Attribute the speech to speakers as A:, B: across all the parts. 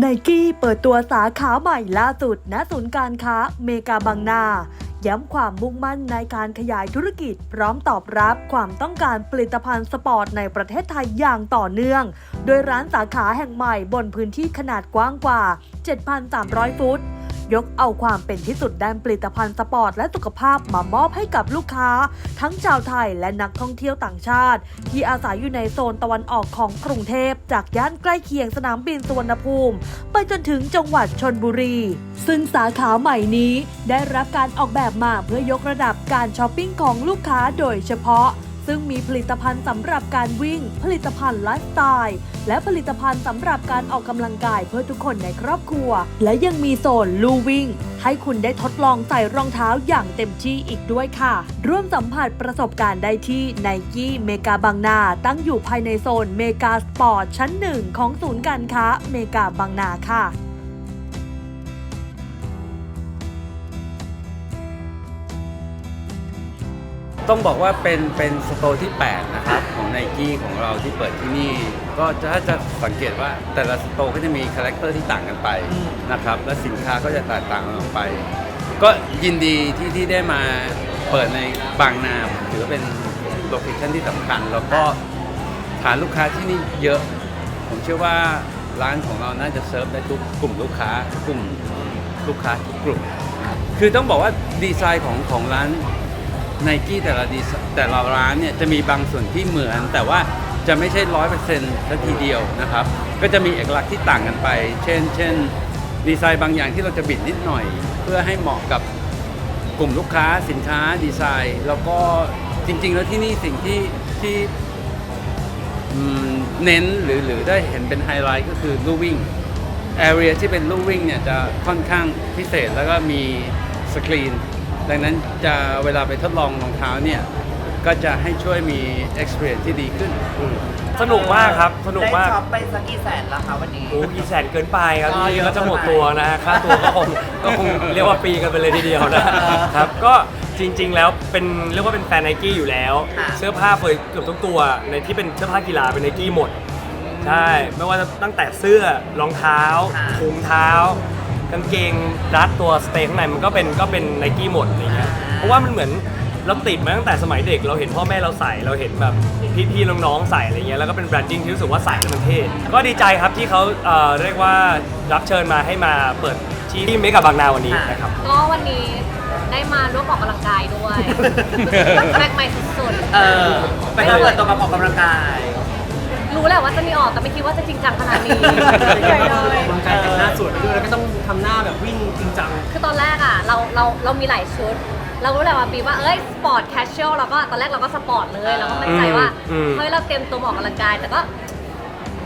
A: ไนกี้เปิดตัวสาขาใหม่ล่าสุดณศูนย์การค้าเมกาบางนา ย้ำความมุ่งมั่นในการขยายธุรกิจ พร้อมตอบรับความต้องการผลิตภัณฑ์สปอร์ตในประเทศไทยอย่างต่อเนื่อง โดยร้านสาขาแห่งใหม่บนพื้นที่ขนาดกว้างกว่า 7,300 ฟุต ยกเอาความเป็นที่สุดด้านผลิตภัณฑ์สปอร์ตและสุขภาพมามอบให้กับลูกค้า ทั้งชาวไทยและนักท่องเที่ยวต่างชาติ ที่อาศัยอยู่ในโซนตะวันออกของกรุงเทพ จากย่านใกล้เคียงสนามบินสุวรรณภูมิ ไปจนถึงจังหวัดชนบุรี ซึ่งสาขาใหม่นี้ได้รับการออกแบบมาเพื่อยกระดับการช้อปปิ้งของลูกค้าโดยเฉพาะ ซึ่งมีผลิตภัณฑ์สำหรับการวิ่ง ผลิตภัณฑ์ไลฟ์สไตล์ และผลิตภัณฑ์สำหรับการออกกำลังกายเพื่อทุกคนในครอบครัว และยังมีโซนลู่วิ่ง ให้คุณได้ทดลองใส่รองเท้าอย่างเต็มที่อีกด้วยค่ะ ร่วมสัมผัสประสบการณ์ได้ที่ไนกี้เมกาบางนา ตั้งอยู่ภายในโซนเมกาสปอร์ตชั้นหนึ่งของศูนย์การค้าเมกาบางนาค่ะ
B: ต้องบอกว่าเป็นเป็นสโตร์ที่ 8 นะครับ ของไนกี้ของเราที่เปิดที่นี่ ก็จะถ้าจะสังเกตว่าแต่ละสโตร์ก็จะมีคาแรคเตอร์ที่ต่างกันไปนะครับ และสินค้าก็จะแตกต่างกันออกไป ก็ยินดีที่ที่ได้มาเปิดในบางนาถือว่าเป็นโลเคชั่นที่สำคัญ แล้วก็ฐานลูกค้าที่นี่เยอะ ผมเชื่อว่าร้านของเราน่าจะเซิร์ฟได้ทุกกลุ่มลูกค้ากลุ่มลูกค้าทุกกลุ่ม คือต้องบอกว่าดีไซน์ของของร้าน ไนกี้แต่ละดีแต่ละร้านเนี่ยจะมีบางส่วนที่เหมือน แต่ว่าจะไม่ใช่ร้อยเปอร์เซ็นต์ทีเดียวนะครับ ก็จะมีเอกลักษณ์ที่ต่างกันไป เช่น เช่น ดีไซน์บางอย่างที่เราจะบิดนิดหน่อย เพื่อให้เหมาะกับกลุ่มลูกค้าสินค้าดีไซน์ แล้วก็จริง ๆ แล้วที่นี่สิ่งที่ที่เน้นหรือหรือได้เห็นเป็นไฮไลท์ก็คือลู่วิ่งแอเรียที่เป็นลู่วิ่งเนี่ยจะค่อนข้างพิเศษแล้วก็มีสกรีน ดังนั้นจะเวลาไปทดลองรองเท้าเนี่ย ก็จะให้ช่วยมี experience ที่ดีขึ้น
C: สนุกมากครับ สนุกมาก
D: ได้ช็อปไปสักกี่แสนแล้วคะวันนี้
C: โอ้กี่แสนเกินไปครับ
D: อ๋อ
C: จริงๆก็จะหมด
D: เยอะเกินไป
C: ตัวนะฮะค่าตัวก็คงก็คงเรียกว่าปีกันไปเลยทีเดียวนะครับ ก็จริง ๆ แล้วเป็นเรียกว่าเป็นแฟนไนกี้อยู่แล้ว
D: ค่ะ
C: เสื้อผ้าเฟยเกือบทุกตัวในที่เป็นเสื้อผ้ากีฬาเป็นไนกี้หมด ใช่ ไม่ว่าจะตั้งแต่เสื้อรองเท้าถุงเท้า กางเกงรัดตัวสเตย์ข้างในมันก็เป็นก็เป็นไนกี้หมดอะไรเงี้ยเพราะว่ามันเหมือนเราติดมาตั้งแต่สมัยเด็กเราเห็นพ่อแม่เราใส่เราเห็นแบบพี่ๆน้องๆใส่อะไรเงี้ยแล้วก็เป็นแบรนดิ้งที่รู้สึกว่าใส่แล้วมันเท่ก็ดีใจครับที่เขาเอ่อเรียกว่ารับเชิญมาให้มาเปิดที่ที่เมกะบางนาวันนี้นะครับ
E: ก็วันนี้ได้มาร่วมออกกำลังกายด้วยแม็กใหม่สุด
D: เออ ไปเปิดตัวมาออกกำลังกาย
E: ๆรู้แหละว่า จะมีออกแต่ไม่คิดว่าจะจริงจังขนาดนี้
C: ใหญ่เลยการแต่งหน้าสวยไปด้วยแล้วก็ต้องทำหน้าแบบวิ่งจริงจัง
E: คือตอนแรกอะเราเราเรามีหลายชุด เรารู้แหละว่าปีว่าเอ้ยสปอร์ตแคชช a l เราก็ตอนแรกเราก็สปอร์ตเลยเราก็มั่นใจว่า
C: อืม
E: เฮ้ยเราเตรียมตัวมาออกกำลังกายแต่ก็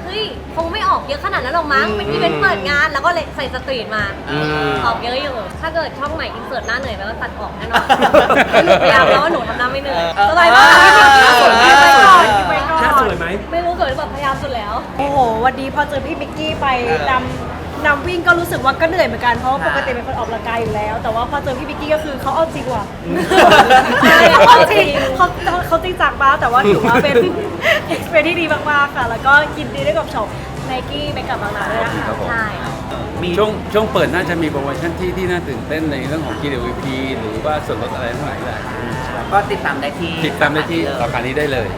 E: เฮ้ยคงไม่ออกเยอะขนาดนั้นหรอกมั้งเป็นอีเวนต์เปิดงาน แล้วก็เลยใส่สตรีทมา
D: อืม
E: ออกเยอะอยู่ถ้าเกิดช่องใหม่อินเสิร์ตหน้าเหนื่อยแล้วก็ตัดออกแน่นอนหนูพยายามแล้วว่าหนูทำหน้าไม่เหนื่อยสบายมาก
F: โอ้โห วันนี้พอเจอพี่มิกกี้ไปนำนำวิ่งก็รู้สึกว่าก็เหนื่อยเหมือนกันเพราะว่าปกติเป็นคนออกกำลังกายอยู่แล้ว แต่ว่าพอเจอพี่มิกกี้ก็คือเขาเอาจริงว่ะใช่เขาจริงเขาเขาจริงจังมากแต่ว่าถือว่าเป็น experience ที่ดีมากๆค่ะ แล้วก็ยินดีด้วยกับช็อปไนกี้ไปกับบางนาด้วยนะคะ
B: ครับผม
E: ใช่
B: ช่วงช่วงเปิดน่าจะมีโปรโมชั่นที่ที่น่าตื่นเต้นในเรื่องของ GWP หรือว่าส่วนลดอะไรทั้งหลายแหละ
D: ก็ติดตามได้ที่
B: ติดตามได้ที่สาขานี้ได้เลย